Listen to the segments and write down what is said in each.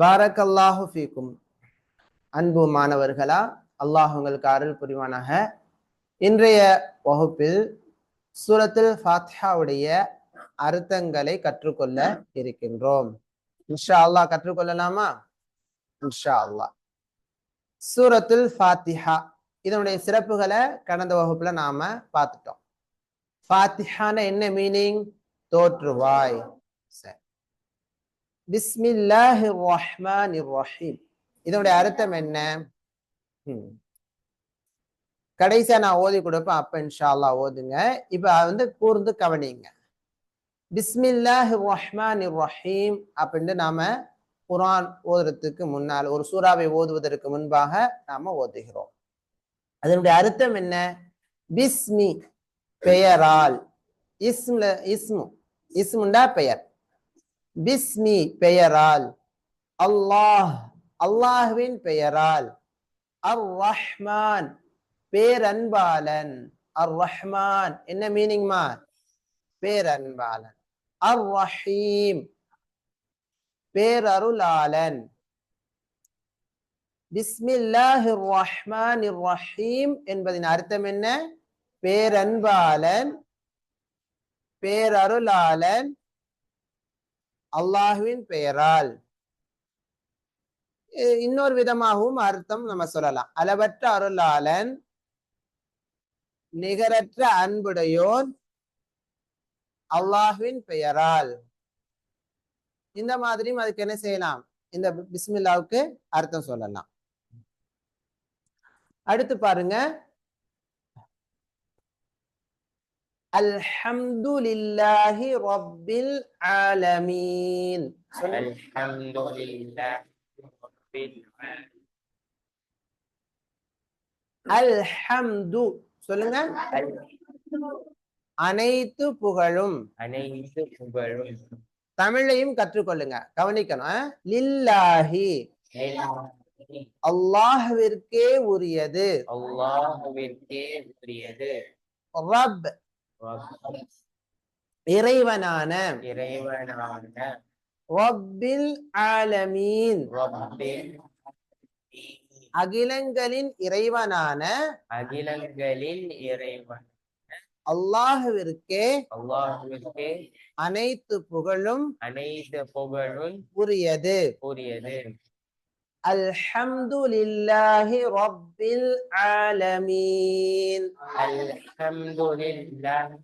Barack அல்லாஹு ஃபீக்கும். அன்பு மாணவர்களா அல்லாஹ் உங்களுக்கு அருள் புரிவானாக. இன்றைய வகுப்பில் சூரத்தில் ஃபாத்ஹாவுடைய அர்த்தங்களை கற்றுக்கொள்ள இருக்கின்றோம். இன்ஷா அல்லாஹ் கற்றுக்கொள்ளலாமா? இன்ஷா அல்லாஹ். சூரத்துல் ஃபாத்திஹா இதனுடைய சிறப்புகளை கடந்த வகுப்புல நாம பார்த்துட்டோம். ஃபாத்திஹான என்ன மீனிங் தோற்றுவாய். சரி. பிஸ்மில்லாஹி ரஹ்மான் ரஹீம் இதனுடைய அர்த்தம் என்ன? கடைசியா நான் ஓதி கொடுப்பேன் அப்ப இன்ஷா ஓதுங்க. இப்ப வந்து கூர்ந்து கவனிங்க. பிஸ்மில்லாஹி ரஹ்மான் ரஹீம் அப்படின்னு நாம குரான் ஓதுறதுக்கு முன்னால் ஒரு சூறாவை ஓதுவதற்கு முன்பாக நாம ஓதுகிறோம். அதனுடைய அர்த்தம் என்ன? பிஸ்மி பெயரால். இஸ்ம்ல இஸ்மு. இஸ்முண்டா பெயர். பிஸ்மி பெயரால். அல்லாஹ் அல்லாஹுவின் பெயரால். அர் ரஹ்மான் பேரன்பாளன். அர் ரஹ்மான் என்ன மீனிங்மா பேரன்பாளன். அர் ரஹீம் பேரருளாளன். பிஸ்மில்லாஹிர் ரஹ்மானிர் ரஹீம் என்பதின் அர்த்தம் என்ன? பேரன்பாளன் பேரருளாளன் அல்லாஹுவின் பெயரால். இன்னொரு விதமாகவும் அர்த்தம் நம்ம சொல்லலாம். அளவற்ற அருளாளன் நிகரற்ற அன்புடையோன் அல்லாஹுவின் பெயரால். இந்த மாதிரியும் அதுக்கு என்ன செய்யலாம்? இந்த பிஸ்மில்லாவுக்கு அர்த்தம் சொல்லலாம். அடுத்து பாருங்க. அல்ஹம்துலில்லாஹி ரப்பில் ஆலமீன். அல்ஹம்து. சொல்லுங்க. அனைத்து புகழும். அனைத்து புகழும். தமிழையும் கற்றுக்கொள்ளுங்க. கவனிக்கணும் லில்லாஹி. அல்லாஹுவிற்கே உரியது. அல்லாஹுவிற்கே உரியது. ரப். இறைவனான இறைவனான ரப்பில் ஆலமீன். அகிலங்களின் இறைவனான அகிலங்களில் இறைவன். அல்லாஹ்விற்கே அல்லாஹ்விற்கே அனைத்து புகழும் அனைத்து புகழும் உரியது. உரியது. அல்ஹம்துலில்லாஹி ரப்பில் ஆலமீன். அல்ஹம்துலில்லாஹ்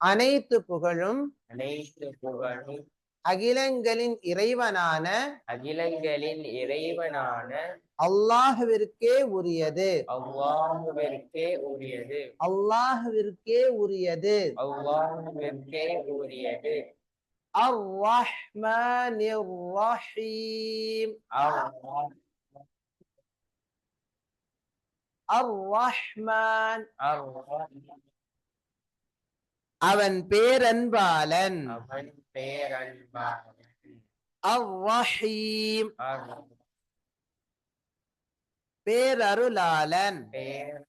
அனைத்து புகழும் அனைத்து புகழும் அகிலங்களின் இறைவனான அகிலங்களின் இறைவனான அல்லாஹ்விற்கே உரியது. அல்லாஹ்விற்கே உரியது. அல்லாஹ்விற்கே உரியது. அல்லாஹ்விற்கே உரியது. அர் ரஹ்மானிர் ரஹீம் அல்லாஹ் அர் ரஹ்மான் அல்லாஹ் அவன் பேரன்பாளன் அவன் பேரன்பாளன் அர் ரஹீம் அர் பேரருளாளன் பேர்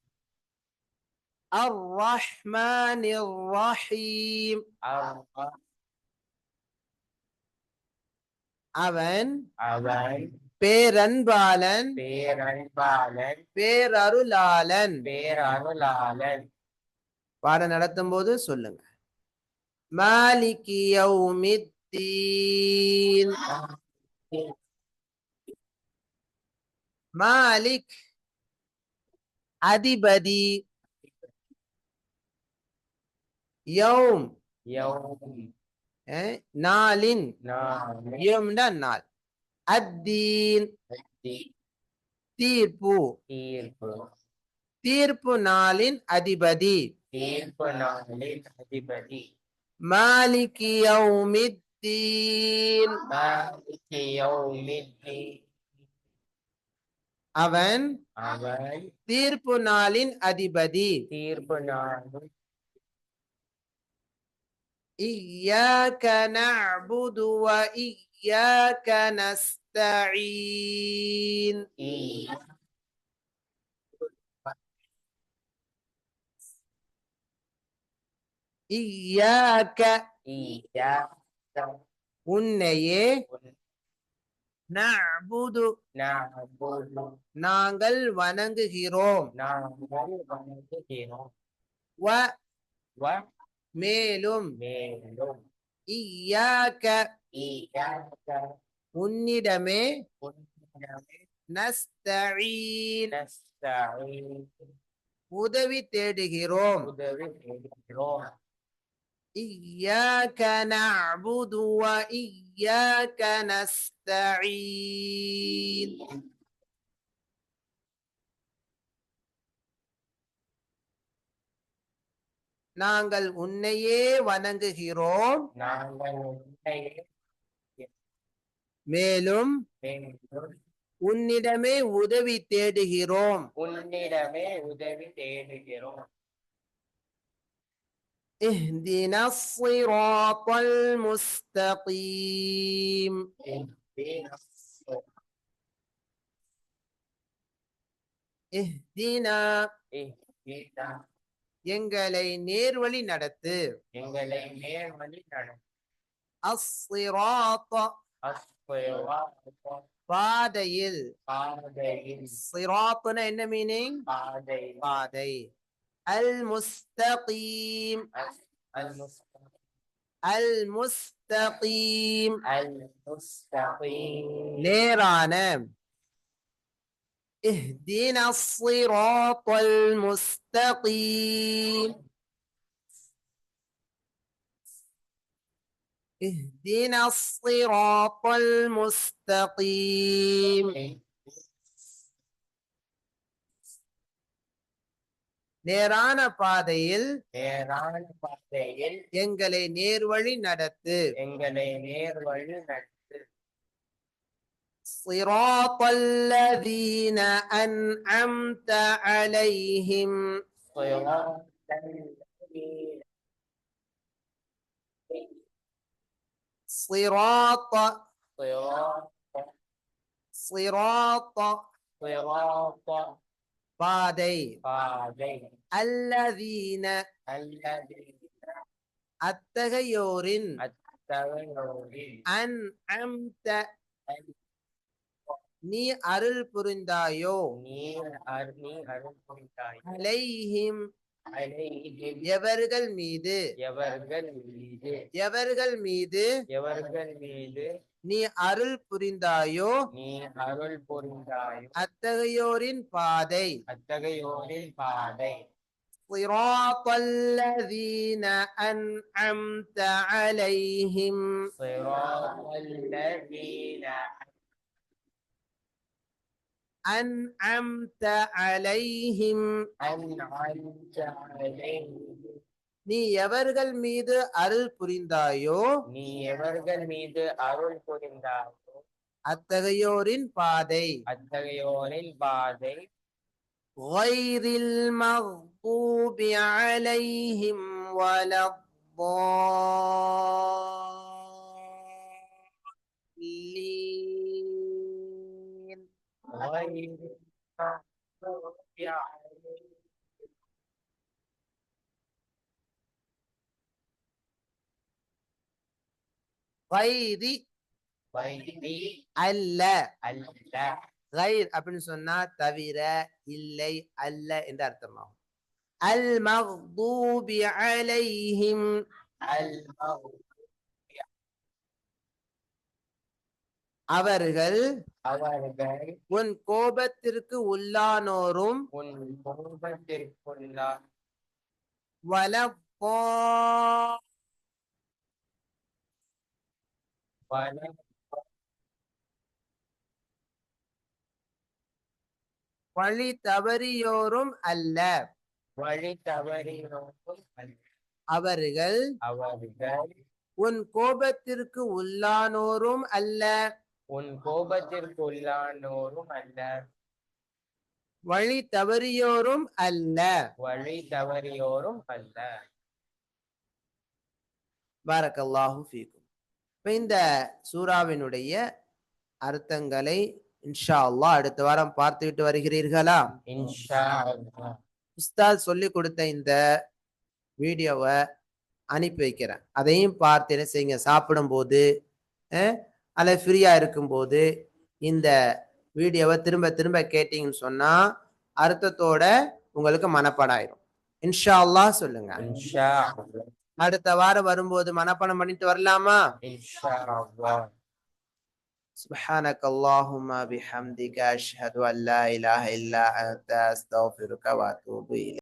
அர் ரஹ்மானிர் ரஹீம் அல்லாஹ் அவன் அவன் பேரன்பாளன் பேரன்பாளன் பேரருளாளன். பேரருளாளன். பாடம் நடத்தும் போது சொல்லுங்க. மாலிகி யௌமித்தீன். மாலிக் அதிபதி. யௌம். யௌம். நாளின். நாள். அத்தீன். தீர்ப்பு. தீர்ப்பு. தீர்ப்பு நாளின் அதிபதி. தீர்ப்பு நாளின் அதிபதி. மாலிகி யௌமித்தீன். மாலிகி யௌமித்தீன். அவன் அவன் தீர்ப்பு நாளின் அதிபதி. தீர்ப்பு நாளும் إياك نعبد وإياك نستعين ஈ- إياك إياك உன்னையே உன் நஅபுது நஅபுது நாங்கள் வணங்குகிறோம் நாங்கள் வணங்குகிறோம் வ வ மேலும் மேலும் இய்யாக ஈயாக உன்னிடமே உன்னிடமே நஸ்தஈன் நஸ்தஈன் உதவி தேடுகிறோம் உதவி தேடுகிறோம் إياك نعبد وإياك نستعين நாங்கள் உன்னையே வணங்குகிறோம் நாங்கள் உன்னையே மேலும் வேண்டும் உன்னிடமே உதவி தேடுகிறோம் உன்னிடமே உதவி தேடுகிறோம் اهدنا الصراط المستقيم اهدنا இஹ்தினா எங்களை நேர்வழி நடத்து எங்களை நேர்வழி நடத்து அஸ்ஸிராத்த அஸ்ஸிராத்த பாதையில் பாதையில் சிராத்துன என்ன மீனிங் பாதை பாதை அல் முஸ்தகீம் அல் முஸ்தகீம் அல் முஸ்தகீம் அல் முஸ்தகீம் நேரான اهدنا الصراط المستقيم اهدنا الصراط المستقيم நேரான பாதையில் நேரான பாதையில் எங்களை நேர்வழி நடத்து எங்களை நேர்வழி நடத்து صراط الذين أنعمت عليهم صراط الذين صراط صراط صراط صراط பாதை பாதை الذين الذين அத்தகையோரின் அத்தகையோரில் அன்அம்த நீ அருள் புரிந்தாயோ நீர் அரு- நீ அருள் புரிந்தாய் அலைஹிம் அலைஹிம் எவர்கள் மீது எவர்கள் மீது எவர்கள் மீது எவர்கள் மீது நீ அருள் புரிந்தாயோ நீ அருள் புரிந்தாயோ அத்தகையோரின் பாதை அத்தகையோரின் பாதை صراط الذين أنعمت عليهم صراط الذين أنعمت عليهم أنعمت عليهم நீ எவர்கள் மீது அருள் புரிந்தாயோ நீ எவர்கள் மீது அருள் புரிந்தாயோ அத்தகையோரின் பாதை அத்தகையோரின் பாதை غير المغضوب عليهم ولا الضالين வைரி வைரி அல்ல. அல்ல. கைர் அப்படின்னு சொன்னா தவிர இல்லை அல்ல என்று அர்த்தமாகும். அல் மஹ்தூபி அலைஹிம். அல் அவர்கள் அவர்கள் உன் கோபத்திற்கு உள்ளானோரும் உன் வலப்போ வலம் வழி தவறியோரும் அல்ல வழி தவறினோரும் அல்ல. அவர்கள் அவர்கள் உன் கோபத்திற்கு உள்ளானோரும் அல்ல உன் கோபத்திற்குள்ளானோரும் அல்ல வழி தவறியோரும் அல்ல வழி தவறியோரும் அல்ல பாரக்கல்லாஹு ஃபீக்கும். இப்ப இந்த சூறாவினுடைய அர்த்தங்களை இன்ஷா அல்லாஹ் அடுத்த வாரம் பார்த்துவிட்டு வருகிறீர்களா? இன்ஷா அல்லாஹ். உஸ்தாத் சொல்லி கொடுத்த இந்த வீடியோவை அனுப்பி வைக்கிறேன். அதையும் பார்த்து என்ன செய்யுங்க? சாப்பிடும்போது அல்லது ஃப்ரீயா இருக்கும்போது இந்த வீடியோவை திரும்ப திரும்ப கேட்டீங்கன்னு சொன்னா அர்த்தத்தோட உங்களுக்கு மனப்பாடம் ஆயிரும் இன்ஷா அல்லாஹ் சொல்லுங்க இன்ஷா அல்லாஹ் அடுத்த வாரம் வரும்போது மனப்பாடம் பண்ணிட்டு வரலாமா இன்ஷா அல்லாஹ் سبحانك اللهم بحمدك أشهد أن لا إله إلا أنت أستغفرك وأتوب إليك